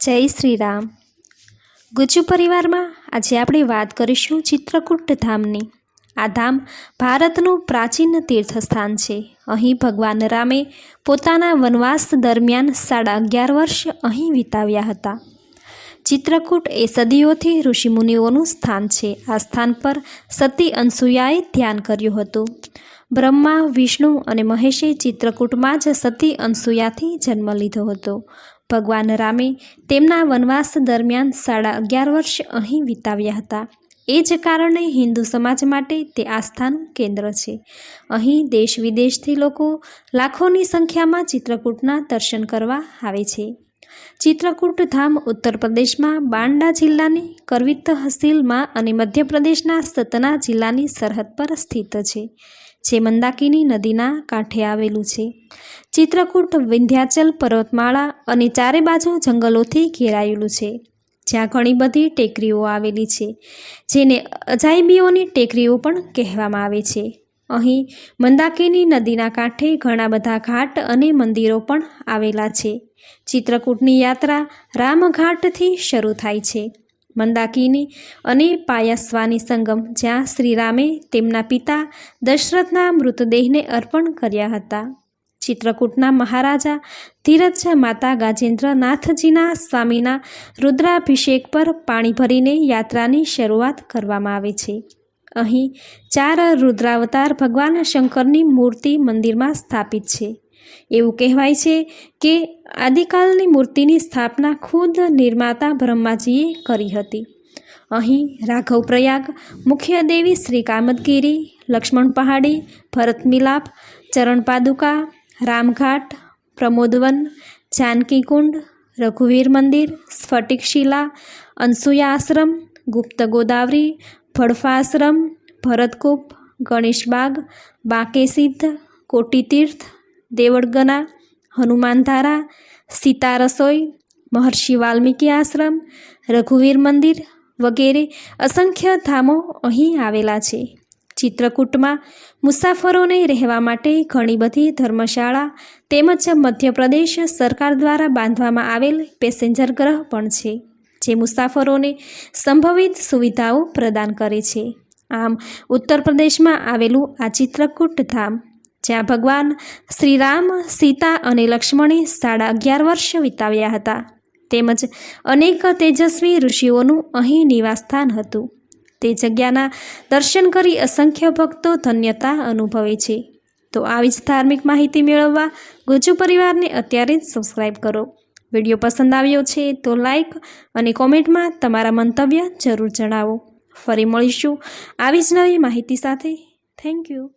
જય શ્રી રામ ગુજુ પરિવારમાં આજે આપણે વાત કરીશું ચિત્રકૂટ ધામની. આ ધામ ભારતનું પ્રાચીન તીર્થસ્થાન છે. અહીં ભગવાન રામે પોતાના વનવાસ દરમિયાન સાડા અગિયાર વર્ષ અહીં વિતાવ્યા હતા. ચિત્રકૂટ એ સદીઓથી ઋષિમુનિઓનું સ્થાન છે. આ સ્થાન પર સતી અનસુયાએ ધ્યાન કર્યું હતું. બ્રહ્મા, વિષ્ણુ અને મહેશે ચિત્રકૂટમાં જ સતી અનસુયાથી જન્મ લીધો હતો. ભગવાન રામે તેમના વનવાસ દરમિયાન સાડા અગિયાર વર્ષ અહીં વિતાવ્યા હતા. એ જ કારણે હિન્દુ સમાજ માટે તે આસ્થાનું કેન્દ્ર છે. અહીં દેશ વિદેશથી લોકો લાખોની સંખ્યામાં ચિત્રકૂટના દર્શન કરવા આવે છે. ચિત્રકૂટ ધામ ઉત્તર પ્રદેશમાં બાંડા જિલ્લાની કરવી તહસીલમાં અને મધ્યપ્રદેશના સતના જિલ્લાની સરહદ પર સ્થિત છે, જે મંદાકિની નદીના કાંઠે આવેલું છે. ચિત્રકૂટ વિંધ્યાચલ પર્વતમાળા અને ચારે બાજુ જંગલોથી ઘેરાયેલું છે, જ્યાં ઘણી બધી ટેકરીઓ આવેલી છે, જેને અજાયબીઓની ટેકરીઓ પણ કહેવામાં આવે છે. અહીં મંદાકિની નદીના કાંઠે ઘણા બધા ઘાટ અને મંદિરો પણ આવેલા છે. ચિત્રકૂટની યાત્રા રામઘાટથી શરૂ થાય છે. મંદાકિની અને પાયસ્વાની સંગમ જ્યાં શ્રીરામે તેમના પિતા દશરથના મૃતદેહને અર્પણ કર્યા હતા. ચિત્રકૂટના મહારાજા ધીરજ માતા ગાજેન્દ્રનાથજીના સ્વામીના રુદ્રાભિષેક પર પાણી ભરીને યાત્રાની શરૂઆત કરવામાં આવે છે. અહીં ચાર રુદ્રાવતાર ભગવાન શંકરની મૂર્તિ મંદિરમાં સ્થાપિત છે. એવું કહેવાય છે કે આદિકાલની મૂર્તિની સ્થાપના ખુદ નિર્માતા બ્રહ્માજીએ કરી હતી. અહીં રાઘવ પ્રયાગ મુખ્ય દેવી શ્રી કામદગીરી, લક્ષ્મણ પહાડી, ભરત મિલાપ, ચરણ પાદુકા, રામઘાટ, પ્રમોદવન, જાનકી કુંડ, રઘુવીર મંદિર સ્ફટિક શિલા અનસુયા આશ્રમ, ગુપ્ત ગોદાવરી ભડફા આશ્રમ ભરતકૂપ, ગણેશબાગ, બાંકેસિદ્ધ, કોટીતીર્થ, દેવળગના, હનુમાનધારા સીતા રસોઈ મહર્ષિ વાલ્મીકી આશ્રમ, રઘુવીર મંદિર વગેરે અસંખ્ય ધામો અહીં આવેલા છે. ચિત્રકૂટમાં મુસાફરોને રહેવા માટે ઘણી બધી ધર્મશાળા તેમજ મધ્યપ્રદેશ સરકાર દ્વારા બાંધવામાં આવેલ પેસેન્જર ગ્રહ પણ છે. જે મુસાફરોને સંભવિત સુવિધાઓ પ્રદાન કરે છે. આમ, ઉત્તર પ્રદેશમાં આવેલું આ ચિત્રકૂટ ધામ, જ્યાં ભગવાન શ્રીરામ, સીતા અને લક્ષ્મણે સાડા અગિયાર વર્ષ વિતાવ્યા હતા, તેમજ અનેક તેજસ્વી ઋષિઓનું અહીં નિવાસસ્થાન હતું. તે જગ્યાના દર્શન કરી અસંખ્ય ભક્તો ધન્યતા અનુભવે છે. તો આવી જ ધાર્મિક માહિતી મેળવવા ગુજુ પરિવારને અત્યારે જ સબસ્ક્રાઈબ કરો. વીડિયો પસંદ આવ્યો છે તો લાઈક અને કોમેન્ટમાં તમારા મંતવ્ય જરૂર જણાવો. ફરી મળીશું આવી જ નવી માહિતી સાથે. Thank you.